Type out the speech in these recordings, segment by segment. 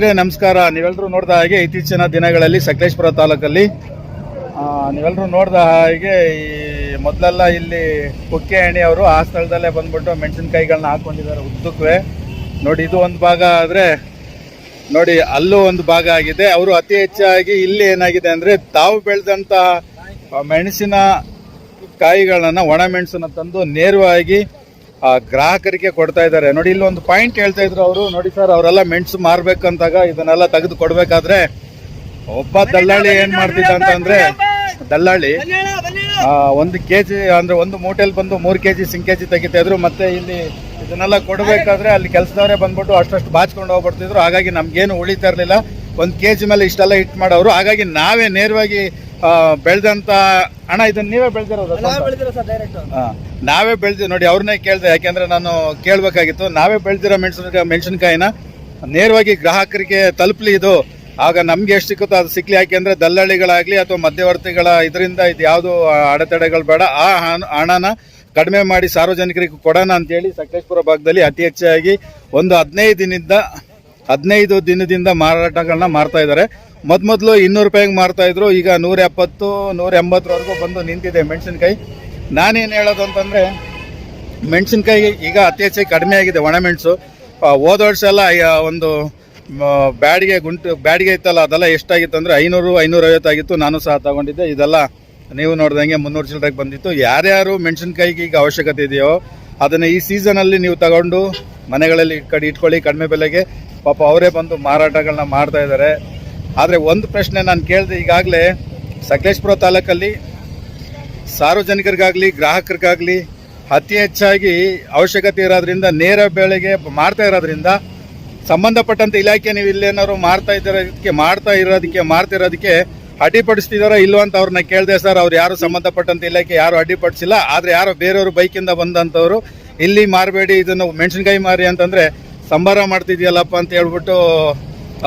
ಸ್ನೇಹಿತರೆ, ನಮಸ್ಕಾರ. ನೀವೆಲ್ಲರೂ ನೋಡಿದ ಹಾಗೆ ಇತ್ತೀಚಿನ ದಿನಗಳಲ್ಲಿ ಸಕಲೇಶ್ಪುರ ತಾಲೂಕಲ್ಲಿ ನೀವೆಲ್ಲರೂ ನೋಡಿದ ಹಾಗೆ ಈ ಮೊದಲೆಲ್ಲ ಇಲ್ಲಿ ಕುಕ್ಕೆ ಹಣ್ಣಿ ಅವರು ಆ ಸ್ಥಳದಲ್ಲೇ ಬಂದ್ಬಿಟ್ಟು ಮೆಣಸಿನ್ಕಾಯಿಗಳನ್ನ ಹಾಕೊಂಡಿದ್ದಾರೆ ಉದ್ದಕ್ಕೆ ನೋಡಿ, ಇದು ಒಂದು ಭಾಗ ಆದರೆ, ನೋಡಿ, ಅಲ್ಲೂ ಒಂದು ಭಾಗ ಆಗಿದೆ. ಅವರು ಅತಿ ಹೆಚ್ಚಾಗಿ ಇಲ್ಲಿ ಏನಾಗಿದೆ ಅಂದರೆ ತಾವು ಬೆಳೆದಂತಹ ಮೆಣಸಿನ ಕಾಯಿಗಳನ್ನ ಒಣ ಮೆಣಸನ್ನು ತಂದು ನೇರವಾಗಿ ಆ, ಗ್ರಾಹಕರಿಗೆ ಕೊಡ್ತಾ ಇದ್ದಾರೆ. ನೋಡಿ ಇಲ್ಲಿ ಒಂದು ಪಾಯಿಂಟ್ ಹೇಳ್ತಾ ಇದ್ರು ಅವರು. ನೋಡಿ ಸರ್ ಅವರೆಲ್ಲ ಮೆಣಸು ಮಾರ್ಬೇಕಂತಾಗ ಇದನ್ನೆಲ್ಲ ತೆಗೆದು ಕೊಡ್ಬೇಕಾದ್ರೆ ಒಬ್ಬ ದಲ್ಲಾಳಿ ಏನ್ ಮಾಡ್ತಿದ್ದ ಅಂತಂದ್ರೆ ದಲ್ಲಾಳಿ ಒಂದು ಕೆ ಜಿ ಅಂದ್ರೆ ಒಂದು ಮೂಟೆಲ್ ಬಂದು ಮೂರು ಕೆ ಜಿ ಸಿಂಗ್ ಕೆಜಿ ತೆಗಿತಾ ಇದ್ರು. ಮತ್ತೆ ಇಲ್ಲಿ ಇದನ್ನೆಲ್ಲ ಕೊಡ್ಬೇಕಾದ್ರೆ ಅಲ್ಲಿ ಕೆಲಸದವರೇ ಬಂದ್ಬಿಟ್ಟು ಅಷ್ಟಷ್ಟು ಬಾಚ್ಕೊಂಡು ಹೋಗ್ಬಿಡ್ತಿದ್ರು. ಹಾಗಾಗಿ ನಮ್ಗೇನು ಉಳಿತಾ ಇರ್ಲಿಲ್ಲ. ಕೆ ಜಿ ಮೇಲೆ ಇಷ್ಟೆಲ್ಲ ಹಿಟ್ ಮಾಡೋರು. ಹಾಗಾಗಿ ನಾವೇ ನೇರವಾಗಿ ಬೆಳೆದಂತ ಹಣ ಇದನ್ನ ನೀವೇ ಬೆಳೆದಿರೋದು. ನಾವೇ ಬೆಳೆದಿ ನೋಡಿ ಅವ್ರನ್ನೇ ಕೇಳಿದೆ ಯಾಕೆಂದ್ರೆ ನಾನು ಕೇಳಬೇಕಾಗಿತ್ತು. ನಾವೇ ಬೆಳೆದಿರೋ ಮೆಣಸಿನಕಾಯಿ ಮೆಣಸಿನಕಾಯಿನ ನೇರವಾಗಿ ಗ್ರಾಹಕರಿಗೆ ತಲುಪಲಿ ಇದು. ಆಗ ನಮ್ಗೆ ಎಷ್ಟು ಸಿಕ್ಕುತ್ತೋ ಅದು ಸಿಕ್ಲಿ. ಯಾಕೆಂದ್ರೆ ದಲ್ಲಾಳಿಗಳಾಗ್ಲಿ ಅಥವಾ ಮಧ್ಯವರ್ತಿಗಳ ಇದರಿಂದ ಇದು ಯಾವುದು ಅಡೆತಡೆಗಳು ಬೇಡ. ಆ ಹಣ- ಹಣನ ಕಡಿಮೆ ಮಾಡಿ ಸಾರ್ವಜನಿಕರಿಗೆ ಕೊಡೋಣ ಅಂತೇಳಿ ಸಕಲೇಶ್ಪುರ ಭಾಗದಲ್ಲಿ ಅತಿ ಹೆಚ್ಚಾಗಿ ಒಂದು ಹದಿನೈದು ದಿನದಿಂದ ಹದಿನೈದು ದಿನದಿಂದ ಮಾರಾಟಗಳನ್ನ ಮಾಡ್ತಾ ಇದ್ದಾರೆ. ಮೊದ್ ಮೊದಲು ಇನ್ನೂರು ರೂಪಾಯಿಗೆ ಮಾರ್ತಾ ಇದ್ರು? ಈಗ ನೂರ ಎಪ್ಪತ್ತು, ನೂರ ಎಂಬತ್ತರವರೆಗೂ ಬಂದು ನಿಂತಿದೆ ಮೆಣಸಿನ್ಕಾಯಿ. ನಾನೇನು ಹೇಳೋದು ಅಂತಂದ್ರೆ, ಮೆಣಸಿನ್ಕಾಯಿ ಈಗ ಅತಿ ಹೆಚ್ಚಾಗಿ ಕಡಿಮೆ ಆಗಿದೆ ಒಣಮೆಣಸು ಮೆಣಸು. ಹೋದ ವರ್ಷ ಎಲ್ಲ ಒಂದು ಬ್ಯಾಡಿಗೆ ಗುಂಟು, ಬ್ಯಾಡಿಗೆ ಇತ್ತಲ್ಲ, ಅದೆಲ್ಲ ಎಷ್ಟಾಗಿತ್ತು ಅಂದರೆ ಐನೂರು, ಐನೂರೈವತ್ತಾಗಿತ್ತು. ನಾನು ಸಹ ತಗೊಂಡಿದ್ದೆ. ಇದೆಲ್ಲ ನೀವು ನೋಡ್ದಂಗೆ ಮುನ್ನೂರು ಚಿಲ್ಲರೆಗೆ ಬಂದಿತ್ತು. ಯಾರ್ಯಾರು ಮೆಣಸಿನ್ಕಾಯಿಗೆ ಈಗ ಅವಶ್ಯಕತೆ ಇದೆಯೋ, ಅದನ್ನು ಈ ಸೀಸನಲ್ಲಿ ನೀವು ತಗೊಂಡು ಮನೆಗಳಲ್ಲಿ ಕಡೆ ಇಟ್ಕೊಳ್ಳಿ ಕಡಿಮೆ ಬೆಲೆಗೆ. ಪಾಪ ಅವರೇ ಬಂದು ಮಾರಾಟಗಳನ್ನ ಮಾಡ್ತಾ ಇದ್ದಾರೆ. ಆದರೆ ಒಂದು ಪ್ರಶ್ನೆ ನಾನು ಕೇಳಿದೆ ಈಗಾಗಲೇ ಸಕಲೇಶ್ಪುರ ತಾಲೂಕಲ್ಲಿ ಸಾರ್ವಜನಿಕರಿಗಾಗಲಿ, ಗ್ರಾಹಕರಿಗಾಗಲಿ ಅತಿ ಹೆಚ್ಚಾಗಿ ಅವಶ್ಯಕತೆ ಇರೋದ್ರಿಂದ, ನೇರ ಬೆಳೆಗೆ ಮಾಡ್ತಾ ಇರೋದ್ರಿಂದ ಸಂಬಂಧಪಟ್ಟಂತ ಇಲಾಖೆ ನೀವು ಇಲ್ಲೇನಾದ್ರು ಮಾಡ್ತಾ ಇದ್ದಿರೋದಕ್ಕೆ ಮಾಡ್ತಾ ಇರೋದಕ್ಕೆ ಮಾಡ್ತಾ ಇರೋದಕ್ಕೆ ಅಡ್ಡಿಪಡಿಸ್ತಿದಾರೋ ಇಲ್ವೋ ಅಂತ ಅವ್ರನ್ನ ಕೇಳಿದೆ ಸರ್. ಅವ್ರು ಯಾರು ಸಂಬಂಧಪಟ್ಟಂತ ಇಲಾಖೆ ಯಾರು ಅಡ್ಡಿಪಡಿಸಿಲ್ಲ. ಆದರೆ ಯಾರೋ ಬೇರೆಯವರು ಬೈಕಿಂದ ಬಂದಂಥವ್ರು ಇಲ್ಲಿ ಮಾರಬೇಡಿ, ಇದನ್ನು ಮೆಣಸಿನ್ಕಾಯಿ ಮಾರಿ ಅಂತಂದ್ರೆ, ಸಂಬಾರ ಮಾಡ್ತಿದ್ಯಲ್ಲಪ್ಪ ಅಂತ ಹೇಳ್ಬಿಟ್ಟು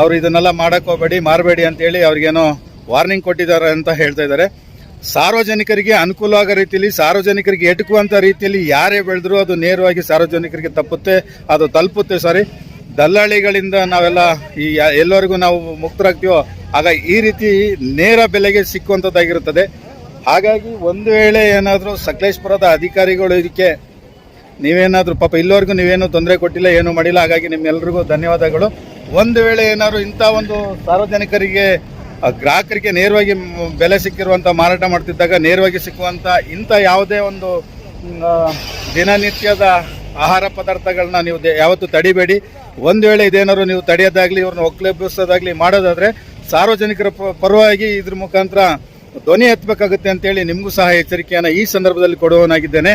ಅವ್ರು ಇದನ್ನೆಲ್ಲ ಹೋಗ್ಬೇಡಿ, ಮಾರಬೇಡಿ ಅಂತೇಳಿ ಅವ್ರಿಗೇನೋ ವಾರ್ನಿಂಗ್ ಕೊಟ್ಟಿದ್ದಾರೆ ಅಂತ ಹೇಳ್ತಾ ಇದ್ದಾರೆ. ಸಾರ್ವಜನಿಕರಿಗೆ ಅನುಕೂಲ ಆಗೋ ರೀತಿಯಲ್ಲಿ, ಸಾರ್ವಜನಿಕರಿಗೆ ಎಟುಕುವಂಥ ರೀತಿಯಲ್ಲಿ ಯಾರೇ ಬೆಳೆದ್ರೂ ಅದು ನೇರವಾಗಿ ಸಾರ್ವಜನಿಕರಿಗೆ ತಪ್ಪುತ್ತೆ, ಅದು ತಲುಪುತ್ತೆ ಸಾರಿ. ದಲ್ಲಾಳಿಗಳಿಂದ ನಾವೆಲ್ಲ ಈ ಎಲ್ಲರಿಗೂ ನಾವು ಮುಕ್ತರಾಗ್ತೀವೋ, ಆಗ ಈ ರೀತಿ ನೇರ ಬೆಲೆಗೆ ಸಿಕ್ಕುವಂಥದ್ದಾಗಿರುತ್ತದೆ ಹಾಗಾಗಿ ಒಂದು ವೇಳೆ ಏನಾದರೂ ಸಕಲೇಶ್ಪುರದ ಅಧಿಕಾರಿಗಳು ಇದಕ್ಕೆ ನೀವೇನಾದರೂ ಪಾಪ ಇಲ್ಲವರೆಗೂ ನೀವೇನು ತೊಂದರೆ ಕೊಟ್ಟಿಲ್ಲ, ಏನೂ ಮಾಡಿಲ್ಲ, ಹಾಗಾಗಿ ನಿಮ್ಮೆಲ್ಲರಿಗೂ ಧನ್ಯವಾದಗಳು. ಒಂದು ವೇಳೆ ಏನಾದ್ರು ಇಂಥ ಒಂದು ಸಾರ್ವಜನಿಕರಿಗೆ ಗ್ರಾಹಕರಿಗೆ ನೇರವಾಗಿ ಬೆಲೆ ಸಿಕ್ಕಿರುವಂಥ ಮಾರಾಟ ಮಾಡ್ತಿದ್ದಾಗ ನೇರವಾಗಿ ಸಿಕ್ಕುವಂಥ ಇಂಥ ಯಾವುದೇ ಒಂದು ದಿನನಿತ್ಯದ ಆಹಾರ ಪದಾರ್ಥಗಳನ್ನ ನೀವು ಯಾವತ್ತೂ ತಡಿಬೇಡಿ. ಒಂದು ವೇಳೆ ಇದೇನಾದ್ರು ನೀವು ತಡೆಯೋದಾಗಲಿ, ಇವ್ರನ್ನ ಒಕ್ಕಲೆಬ್ಬಿಸೋದಾಗ್ಲಿ ಮಾಡೋದಾದ್ರೆ ಸಾರ್ವಜನಿಕರ ಪರವಾಗಿ ಇದ್ರ ಮುಖಾಂತರ ಧ್ವನಿ ಎತ್ತಬೇಕಾಗುತ್ತೆ ಅಂತೇಳಿ ನಿಮಗೂ ಸಹ ಎಚ್ಚರಿಕೆಯನ್ನು ಈ ಸಂದರ್ಭದಲ್ಲಿ ಕೊಡುವನಾಗಿದ್ದೇನೆ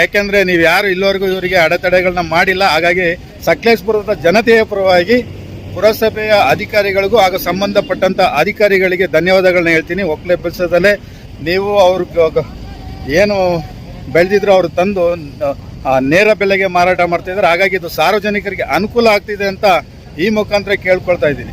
ಯಾಕೆಂದ್ರೆ ನೀವು ಯಾರು ಇಲ್ಲಿವರೆಗೂ ಇವರಿಗೆ ಅಡೆತಡೆಗಳನ್ನ ಮಾಡಿಲ್ಲ. ಹಾಗಾಗಿ ಸಕಲೇಶ್ಪುರದ ಜನತೆಯ ಪರವಾಗಿ ಪುರಸಭೆಯ ಅಧಿಕಾರಿಗಳಿಗೂ ಹಾಗೂ ಸಂಬಂಧಪಟ್ಟಂತ ಅಧಿಕಾರಿಗಳಿಗೆ ಧನ್ಯವಾದಗಳನ್ನ ಹೇಳ್ತೀನಿ. ಒಕ್ಕಲೆಬ್ಬಿಸದಲ್ಲೇ ನೀವು ಅವ್ರ ಗ- ಗ- ಏನು ಬೆಳೆದಿದ್ರು ಅವರು ತಂದು ನೇರ ಬೆಲೆಗೆ ಮಾರಾಟ ಮಾಡ್ತಿದ್ದಾರೆ ಹಾಗಾಗಿ ಇದು ಸಾರ್ವಜನಿಕರಿಗೆ ಅನುಕೂಲ ಆಗ್ತಿದೆ ಅಂತ ಈ ಮುಖಾಂತರ ಕೇಳ್ಕೊಳ್ತಾ ಇದ್ದೀನಿ.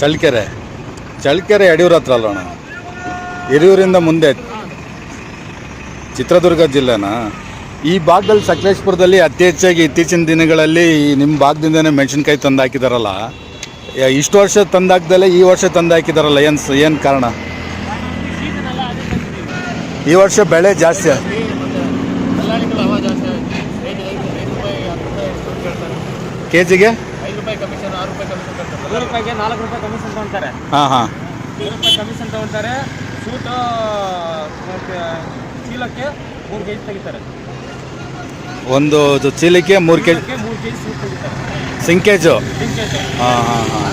ಚಳ್ಳಕೆರೆ. ಚಳ್ಳಕೆರೆ ಯಡಿಯೂರ ಹತ್ರ ಅಲ್ಲೋಣ ಹಿರಿಯೂರಿಂದ ಮುಂದೆ. ಚಿತ್ರದುರ್ಗ ಜಿಲ್ಲೆನಾ? ಈ ಭಾಗದಲ್ಲಿ ಸಕಲೇಶ್ಪುರದಲ್ಲಿ ಅತಿ ಹೆಚ್ಚಾಗಿ ಇತ್ತೀಚಿನ ದಿನಗಳಲ್ಲಿ ನಿಮ್ಮ ಭಾಗದಿಂದನೇ ಮೆಣಸಿನ್ಕಾಯಿ ತಂದು ಹಾಕಿದಾರಲ್ಲ ಇಷ್ಟು ವರ್ಷ ತಂದಾಕ್ದಲ್ಲೇ ಈ ವರ್ಷ ತಂದು ಹಾಕಿದಾರಲ್ಲ ಏನು ಏನು ಕಾರಣ? ಈ ವರ್ಷ ಬೆಳೆ ಜಾಸ್ತಿ. ಕೆ ಜಿಗೆ ಹಾಂ. ಹಾಂ ಚೀಲಕ್ಕೆ ಮೂರು ಕೆ ಜಿ ತೆಗಿತಾರೆ. ಒಂದು ಚೀಲಿಕೆ ಚೀಲಕ್ಕೆ ಮೂರು ಕೆ ಜಿ ಮೂರು ಕೆ ಜಿ ಸೂಟ್ ತೆಗಿತಾರೆ ಸಿಂಕೇಜು? ಲಿಂಕೇಜ್ ಹಾಂ ಹಾಂ ಹಾಂ.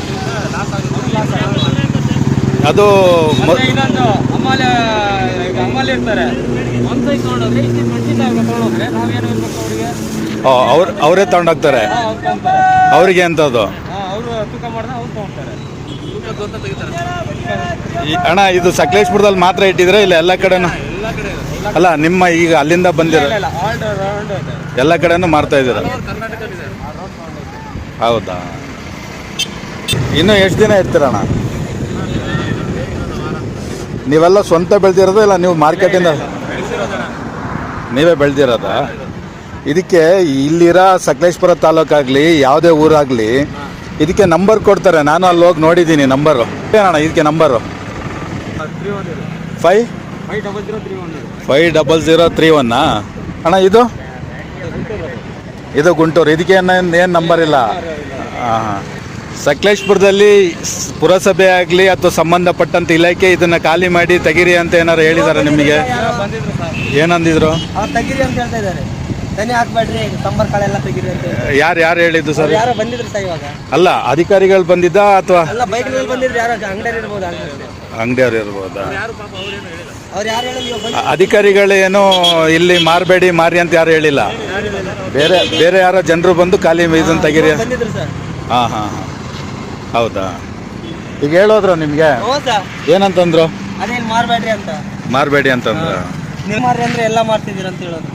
ಅದು ಮ- ಮತ್ತೆ ಇನ್ನೊಂದು ಅಮ್ಮಾಲೆ ಈಗ ಅಮ್ಮಾಲೆ ಇರ್ತಾರೆ. ಒಂದು ಸೈಜ್ ತೊಗೊಂಡೋದ್ರೆ ಇಷ್ಟು ಮೆಣಸಿನ್ಕಾಯಿ ತೊಗೊಂಡೋದ್ರೆ ನಾವೇನು ಇರ್ಬೇಕು ಅವರಿಗೆ? ಓ, ಅವ್ರು ಅವರೇ ತಗೊಂಡೋಗ್ತಾರೆ? ಅವ್ರು ತೊಗೊಂತಾರೆ. ಅವರಿಗೆ ಅಂತದ್ದು ಅವರು ತೂಕ ಮಾಡಿದ್ರೆ ಅವ್ರು ತೆಗಿತಾರೆ. ಈ ಅಣ್ಣ ಇದು ಸಕಲೇಶ್ಪುರದಲ್ಲಿ ಮಾತ್ರ ಇಟ್ಟಿದ್ರೆ ಇಲ್ಲ ಎಲ್ಲ ಕಡೆನೂ? ಕಡೆ ಅಲ್ಲ ನಿಮ್ಮ ಈಗ ಅಲ್ಲಿಂದ ಬಂದಿರೋ ಎಲ್ಲ ಕಡೆನೂ ಮಾರ್ತಾ ಇದ್ದೀರ? ಹೌದಾ? ಇನ್ನು ಎಷ್ಟು ದಿನ ಇರ್ತೀರಣ್ಣ ನೀವೆಲ್ಲ ಸ್ವಂತ ಬೆಳೆದಿರೋದು ಇಲ್ಲ ನೀವು ಮಾರ್ಕೆಟಿಂದ? ನೀವೇ ಬೆಳೆದಿರೋದ? ಇದಕ್ಕೆ ಇಲ್ಲಿರೋ ಸಕಲೇಶ್ಪುರ ತಾಲೂಕಾಗಲಿ ಯಾವುದೇ ಊರಾಗಲಿ ಇದಕ್ಕೆ ನಂಬರ್ ಕೊಡ್ತಾರೆ. ನಾನು ಅಲ್ಲಿ ಹೋಗಿ ನೋಡಿದ್ದೀನಿ ನಂಬರು. ಏನಣ್ಣ ಇದಕ್ಕೆ ನಂಬರು? ಫೈ ಫೈ ಇದೆ five five double zero three ಒನ್ನಾ ಅಣ್ಣ ಇದು? ಇದು ಗುಂಟೂರು. ಇದಕ್ಕೆ ಏನು ಏನು ನಂಬರ್ ಇಲ್ಲ? ಹಾಂ ಹಾಂ. ಸಕಲೇಶ್ಪುರದಲ್ಲಿ ಪುರಸಭೆ ಆಗಲಿ ಅಥವಾ ಸಂಬಂಧಪಟ್ಟಂತ ಇಲಾಖೆ ಇದನ್ನು ಖಾಲಿ ಮಾಡಿ ತೆಗಿರಿ ಅಂತ ಏನಾರು ಹೇಳಿದ್ದಾರೆ ನಿಮಗೆ? ಏನಂದಿದ್ರು? ದನಿ ಹಾಕ್ಬೇಡ್ರಿ ಕಾಳೆಲ್ಲ ತೆಗೀರಿ ಅಂತ ಹೇಳಿ. ಯಾರು ಯಾರು ಹೇಳಿದ್ದು ಸರ್? ಅವ್ರು ಯಾರೋ ಬಂದಿದ್ರು ಸರ್ ಇವಾಗ. ಅಲ್ಲ ಅಧಿಕಾರಿಗಳು ಬಂದಿದ್ದ ಅಥವಾ? ಅಲ್ಲ ಬೈಕ್ ಮೇಲೆ ಬಂದಿದ್ರು ಯಾರೋ ಅಂಗಡಿ ಇರ್ಬೋದು ಅಂಗಡಿಯವ್ರು ಇರ್ಬೋದಾ? ಯಾರು ಅವ್ರು ಇವಾಗ ಬಂದು ಅಧಿಕಾರಿಗಳೇನು ಇಲ್ಲಿ ಮಾರಬೇಡಿ ಮಾರಿ ಅಂತ ಯಾರು ಹೇಳಿಲ್ಲ? ಬೇರೆ ಬೇರೆ ಯಾರೋ ಜನರು ಬಂದು ಖಾಲಿ ಇದನ್ನ ತೆಗಿರಿ? ಬಂದಿದ್ರು ಸರ್. ಹಾಂ ಹಾಂ ಹಾಂ. ಹೌದಾ? ಈಗ ಹೇಳೋದ್ರು ನಿಮಗೆ? ಹೌದಾ? ಏನಂತಂದ್ರು? ಅದೇನು ಮಾರ್ಬೇಡ್ರಿ ಅಂತ. ಮಾರಬೇಡಿ ಅಂತಂದ್ರ? ನೀವು ಮಾರ್ರಿ ಅಂದ್ರೆ ಎಲ್ಲ ಮಾಡ್ತಿದ್ದೀರ ಅಂತ ಹೇಳೋದು.